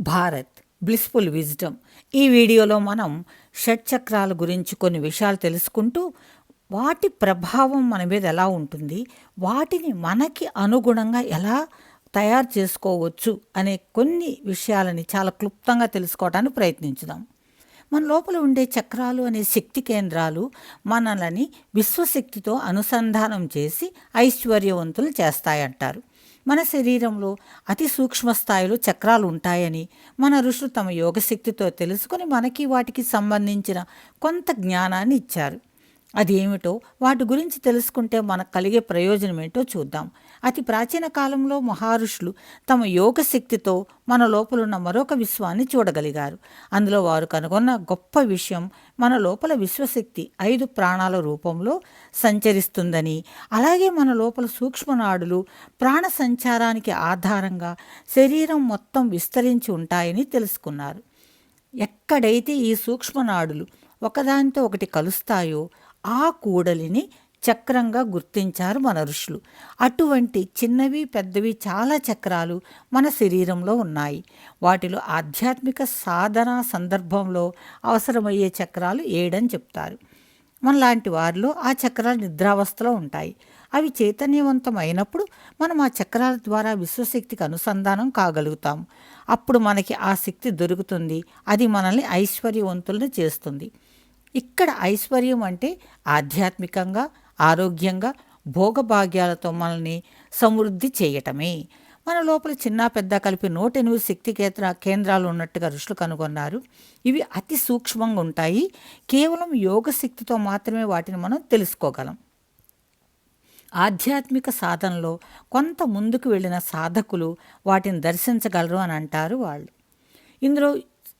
Bharat blissful wisdom ఈ వీడియోలో మనం షట్చక్రాల గురించి కొన్ని విషయాలు తెలుసుకుంటూ వాటి ప్రభావం మన మీద ఎలా ఉంటుంది వాటిని మనకి అనుగుణంగా ఎలా తయారు చేసుకోవచ్చు అనే కొన్ని విషయాలని చాలా క్లుప్తంగా తెలుసుకోవడానికి ప్రయత్నించుదాం. మన లోపల ఉండే చక్రాలు అనే శక్తి కేంద్రాలు మనల్ని విశ్వశక్తితో అనుసంధానం చేసి ఐశ్వర్యవంతులు చేస్తాయంటారు. మన శరీరంలో అతి సూక్ష్మ స్థాయిలో చక్రాలు ఉంటాయని మన ఋషులు తమ యోగశక్తితో తెలుసుకొని మనకి వాటికి సంబంధించిన కొంత జ్ఞానాన్ని ఇచ్చారు. అది ఏమిటో వాటి గురించి తెలుసుకుంటే మనకు కలిగే ప్రయోజనం ఏంటో చూద్దాం. అతి ప్రాచీన కాలంలో మహర్షులు తమ యోగ శక్తితో మన లోపలున్న మరొక విశ్వాన్ని చూడగలిగారు. అందులో వారు కనుగొన్న గొప్ప విషయం మన లోపల విశ్వశక్తి ఐదు ప్రాణాల రూపంలో సంచరిస్తుందని అలాగే మన లోపల సూక్ష్మనాడులు ప్రాణ సంచారానికి ఆధారంగా శరీరం మొత్తం విస్తరించి ఉంటాయని తెలుసుకున్నారు. ఎక్కడైతే ఈ సూక్ష్మనాడులు ఒకదానితో ఒకటి కలుస్తాయో ఆ కూడలిని చక్రంగా గుర్తించారు మన ఋషులు. అటువంటి చిన్నవి పెద్దవి చాలా చక్రాలు మన శరీరంలో ఉన్నాయి. వాటిలో ఆధ్యాత్మిక సాధన సందర్భంలో అవసరమయ్యే చక్రాలు ఏడని చెప్తారు. మనలాంటి వారిలో ఆ చక్రాలు నిద్రావస్థలో ఉంటాయి. అవి చైతన్యవంతమైనప్పుడు మనం ఆ చక్రాల ద్వారా విశ్వశక్తికి అనుసంధానం కాగలుగుతాం అప్పుడు మనకి ఆ శక్తి దొరుకుతుంది. అది మనల్ని ఐశ్వర్యవంతులను చేస్తుంది. ఇక్కడ ఐశ్వర్యం అంటే ఆధ్యాత్మికంగా ఆరోగ్యంగా భోగభాగ్యాలతో మనల్ని సమృద్ధి చేయటమే. మన లోపల చిన్న పెద్ద కలిపి నూట ఎనిమిది శక్తి కేంద్ర కేంద్రాలు ఉన్నట్టుగా ఋషులు కనుగొన్నారు. ఇవి అతి సూక్ష్మంగా ఉంటాయి. కేవలం యోగ శక్తితో మాత్రమే వాటిని మనం తెలుసుకోగలం. ఆధ్యాత్మిక సాధనలో కొంత ముందుకు వెళ్ళిన సాధకులు వాటిని దర్శించగలరు అని అంటారు వాళ్ళు. ఇందులో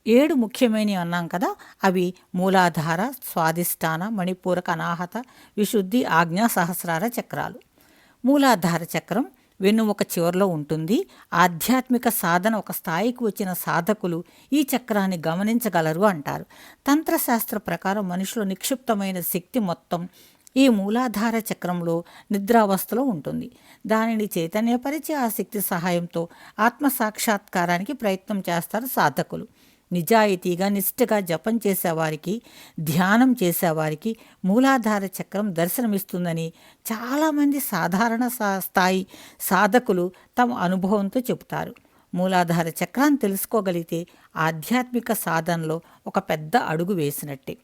ఏడు ముఖ్యమైనవి అన్నాం కదా అవి మూలాధార స్వాధిష్టాన మణిపూరక అనాహత విశుద్ధి ఆజ్ఞా సహస్రార చక్రాలు. మూలాధార చక్రం వెన్నుముక చివరిలో ఉంటుంది. ఆధ్యాత్మిక సాధన ఒక స్థాయికి వచ్చిన సాధకులు ఈ చక్రాన్ని గమనించగలరు అంటారు. తంత్రశాస్త్ర ప్రకారం మనిషిలో నిక్షిప్తమైన శక్తి మొత్తం ఈ మూలాధార చక్రంలో నిద్రావస్థలో ఉంటుంది. దానిని చైతన్యపరిచి ఆ శక్తి సహాయంతో ఆత్మ సాక్షాత్కారానికి ప్రయత్నం చేస్తారు సాధకులు. నిజాయితీగా నిష్ఠగా జపం చేసేవారికి ధ్యానం చేసేవారికి మూలాధార చక్రం దర్శనమిస్తుందని చాలామంది సాధారణ స్థాయి సాధకులు తమ అనుభవంతో చెబుతారు. మూలాధార చక్రాన్ని తెలుసుకోగలిగితే ఆధ్యాత్మిక సాధనలో ఒక పెద్ద అడుగు వేసినట్టే.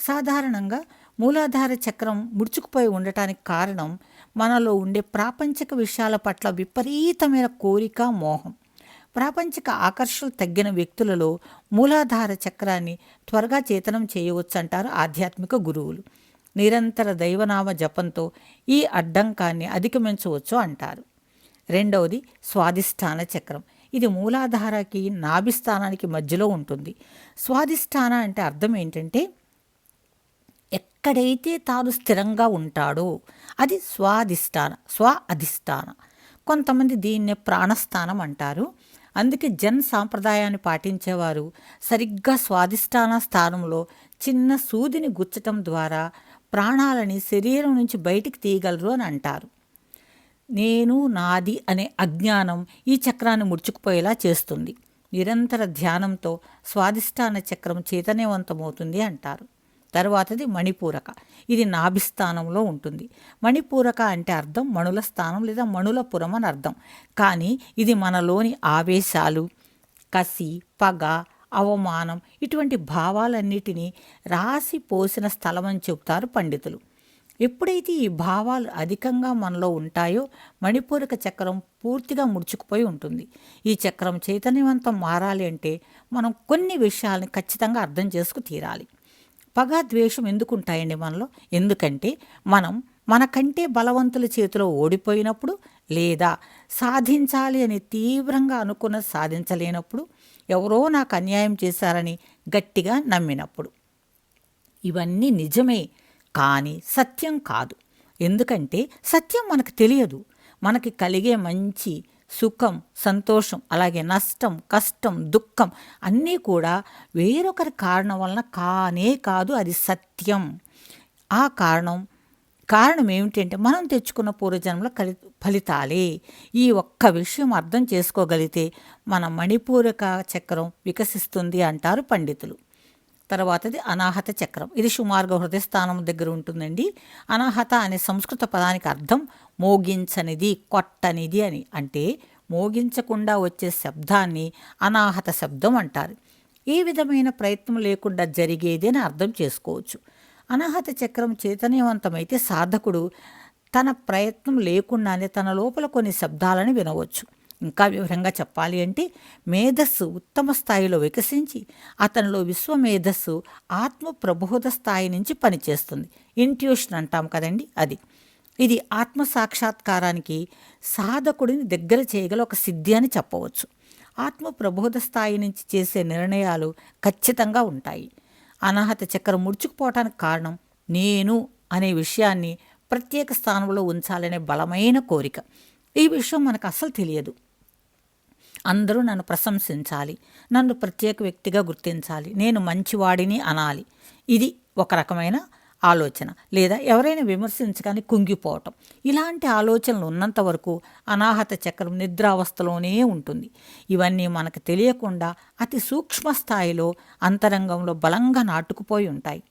సాధారణంగా మూలాధార చక్రం ముడుచుకుపోయి ఉండటానికి కారణం మనలో ఉండే ప్రాపంచిక విషయాల పట్ల విపరీతమైన కోరిక మోహం. ప్రాపంచిక ఆకర్షణలు తగ్గిన వ్యక్తులలో మూలాధార చక్రాన్ని త్వరగా చేతనం చేయవచ్చు అంటారు ఆధ్యాత్మిక గురువులు. నిరంతర దైవనామ జపంతో ఈ అడ్డంకాన్ని అధిగమించవచ్చు అంటారు. రెండవది స్వాధిష్టాన చక్రం. ఇది మూలాధారకి నాభిస్థానానికి మధ్యలో ఉంటుంది. స్వాధిష్టాన అంటే అర్థం ఏంటంటే ఎక్కడైతే తాను స్థిరంగా ఉంటాడో అది స్వాధిష్టాన స్వ అధిష్టాన కొంతమంది దీన్నే ప్రాణస్థానం అంటారు. అందుకే జన్ సాంప్రదాయాన్ని పాటించేవారు. సరిగ్గా స్వాదిష్టాన స్థానంలో చిన్న సూదిని గుచ్చటం ద్వారా ప్రాణాలని శరీరం నుంచి బయటికి తీయగలరు అని అంటారు. నేను నాది అనే అజ్ఞానం ఈ చక్రాన్ని ముడుచుకుపోయేలా చేస్తుంది. నిరంతర ధ్యానంతో స్వాదిష్టాన చక్రం చైతన్యవంతమవుతుంది అంటారు. తర్వాతది మణిపూరక. ఇది నాభిస్థానంలో ఉంటుంది. మణిపూరక అంటే అర్థం మణుల స్థానం లేదా మణులపురం అని అర్థం. కానీ ఇది మనలోని ఆవేశాలు కసి పగ అవమానం ఇటువంటి భావాలన్నిటినీ రాసి పోసిన స్థలం అని చెబుతారు పండితులు. ఎప్పుడైతే ఈ భావాలు అధికంగా మనలో ఉంటాయో మణిపూరక చక్రం పూర్తిగా ముడుచుకుపోయి ఉంటుంది. ఈ చక్రం చైతన్యవంతం మారాలి అంటే మనం కొన్ని విషయాలను ఖచ్చితంగా అర్థం చేసుకు తీరాలి. పగ ద్వేషం ఎందుకుంటాయండి మనలో? ఎందుకంటే మనం మనకంటే బలవంతుల చేతిలో ఓడిపోయినప్పుడు లేదా సాధించాలి అని తీవ్రంగా అనుకున్న సాధించలేనప్పుడు ఎవరో నాకు అన్యాయం చేశారని గట్టిగా నమ్మినప్పుడు. ఇవన్నీ నిజమే కానీ సత్యం కాదు. ఎందుకంటే సత్యం మనకు తెలియదు. మనకి కలిగే మంచి సుఖం సంతోషం అలాగే నష్టం కష్టం దుఃఖం అన్నీ కూడా వేరొకరి కారణం వలన కానే కాదు అది సత్యం. ఆ కారణం కారణం ఏమిటంటే మనం తెచ్చుకున్న పూర్వజన్మల కలి ఫలితాలే. ఈ ఒక్క విషయం అర్థం చేసుకోగలిగితే మన మణిపూరక చక్రం వికసిస్తుంది అంటారు పండితులు. తర్వాతది అనాహత చక్రం. ఇది సుమార్గ హృదయస్థానం దగ్గర ఉంటుందండి. అనాహత అనే సంస్కృత పదానికి అర్థం మోగించనిది కొట్టనిది అని. అంటే మోగించకుండా వచ్చే శబ్దాన్ని అనాహత శబ్దం అంటారు. ఏ విధమైన ప్రయత్నం లేకుండా జరిగేది అని అర్థం చేసుకోవచ్చు. అనాహత చక్రం చైతన్యవంతమైతే సాధకుడు తన ప్రయత్నం లేకుండానే తన లోపల కొన్ని శబ్దాలను వినవచ్చు. ఇంకా వివరంగా చెప్పాలి అంటే మేధస్సు ఉత్తమ స్థాయిలో వికసించి అతనిలో విశ్వ మేధస్సు ఆత్మ ప్రబోధ స్థాయి నుంచి పనిచేస్తుంది. ఇంట్యూషన్ అంటాం కదండి అది. ఇది ఆత్మ సాక్షాత్కారానికి సాధకుడిని దగ్గర చేయగల ఒక సిద్ధి అని చెప్పవచ్చు. ఆత్మ ప్రబోధ స్థాయి నుంచి చేసే నిర్ణయాలు ఖచ్చితంగా ఉంటాయి. అనాహత చక్రం ముడుచుకుపోవటానికి కారణం నేను అనే విషయాన్ని ప్రత్యేక స్థానంలో ఉంచాలనే బలమైన కోరిక. ఈ విషయం మనకు అస్సలు తెలియదు. అందరూ నన్ను ప్రశంసించాలి నన్ను ప్రత్యేక వ్యక్తిగా గుర్తించాలి నేను మంచివాడిని అనాలి. ఇది ఒక రకమైన ఆలోచన. లేదా ఎవరైనా విమర్శించగానే కుంగిపోవటం. ఇలాంటి ఆలోచనలు ఉన్నంత వరకు అనాహత చక్రం నిద్రావస్థలోనే ఉంటుంది. ఇవన్నీ మనకు తెలియకుండా అతి సూక్ష్మ స్థాయిలో అంతరంగంలో బలంగా నాటుకుపోయి ఉంటాయి.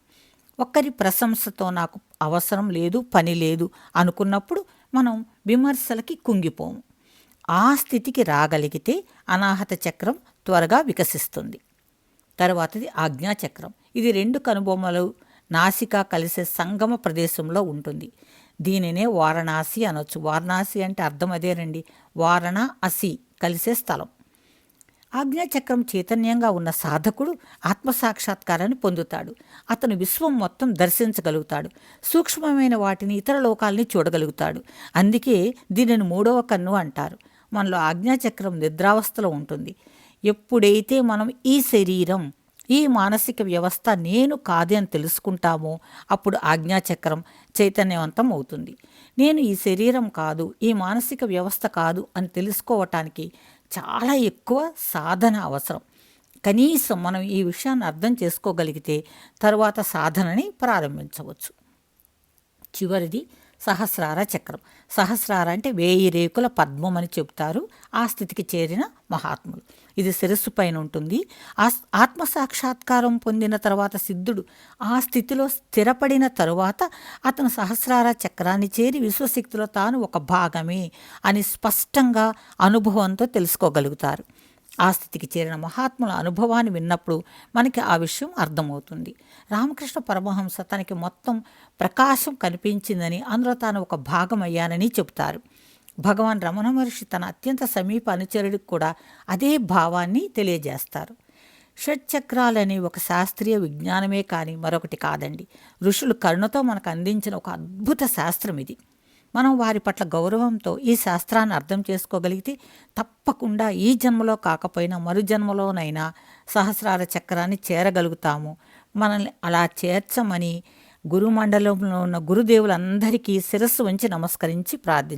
ఒక్కరి ప్రశంసతో నాకు అవసరం లేదు పని లేదు అనుకున్నప్పుడు మనం విమర్శలకి కుంగిపోము. ఆ స్థితికి రాగలిగితే అనాహత చక్రం త్వరగా వికసిస్తుంది. తర్వాతది ఆజ్ఞాచక్రం ఇది రెండు కనుబొమ్మలు నాసిక కలిసే సంగమ ప్రదేశంలో ఉంటుంది. దీనినే వారణాసి అనొచ్చు. వారణాసి అంటే అర్థం అదేనండి వారణ అసి కలిసే స్థలం. ఆజ్ఞాచక్రం చైతన్యంగా ఉన్న సాధకుడు ఆత్మసాక్షాత్కారాన్ని పొందుతాడు. అతను విశ్వం మొత్తం దర్శించగలుగుతాడు. సూక్ష్మమైన వాటిని ఇతర లోకాలని చూడగలుగుతాడు. అందుకే దీనిని మూడవ కన్ను అంటారు. మనలో ఆజ్ఞాచక్రం నిద్రావస్థలో ఉంటుంది. ఎప్పుడైతే మనం ఈ శరీరం ఈ మానసిక వ్యవస్థ నేను కాదే అని తెలుసుకుంటామో అప్పుడు ఆజ్ఞాచక్రం చైతన్యవంతం అవుతుంది. నేను ఈ శరీరం కాదు ఈ మానసిక వ్యవస్థ కాదు అని తెలుసుకోవటానికి చాలా ఎక్కువ సాధన అవసరం. కనీసం మనం ఈ విషయాన్ని అర్థం చేసుకోగలిగితే తర్వాత సాధనని ప్రారంభించవచ్చు. చివరిది సహస్రార చక్రం. సహస్రార అంటే వేయి రేకుల పద్మం అని చెబుతారు. ఆ స్థితికి చేరిన మహాత్ములు. ఇది శిరస్సు పైన ఉంటుంది. ఆ ఆత్మ సాక్షాత్కారం పొందిన తర్వాత సిద్ధుడు ఆ స్థితిలో స్థిరపడిన తరువాత అతను సహస్రార చక్రాన్ని చేరి విశ్వశక్తిలో తాను ఒక భాగమే అని స్పష్టంగా అనుభవంతో తెలుసుకోగలుగుతారు. ఆ స్థితికి చేరిన మహాత్ముల అనుభవాన్ని విన్నప్పుడు మనకి ఆ విషయం అర్థమవుతుంది. రామకృష్ణ పరమహంస తనకి మొత్తం ప్రకాశం కనిపించిందని అందులో తాను ఒక భాగం అయ్యానని చెబుతారు. భగవాన్ రమణ మహర్షి తన అత్యంత సమీప అనుచరుడికి కూడా అదే భావాన్ని తెలియజేస్తారు. షట్చక్రాలని ఒక శాస్త్రీయ విజ్ఞానమే కానీ మరొకటి కాదండి. ఋషులు కరుణతో మనకు అందించిన ఒక అద్భుత శాస్త్రం ఇది. మనం వారి పట్ల గౌరవంతో ఈ శాస్త్రాన్ని అర్థం చేసుకోగలిగితే తప్పకుండా ఈ జన్మలో కాకపోయినా మరు జన్మలోనైనా సహస్రార చక్రాన్ని చేరగలుగుతాము. మనల్ని అలా చేర్చమని గురుమండలంలో ఉన్న గురుదేవులందరికీ శిరస్సు వంచి నమస్కరించి ప్రార్థి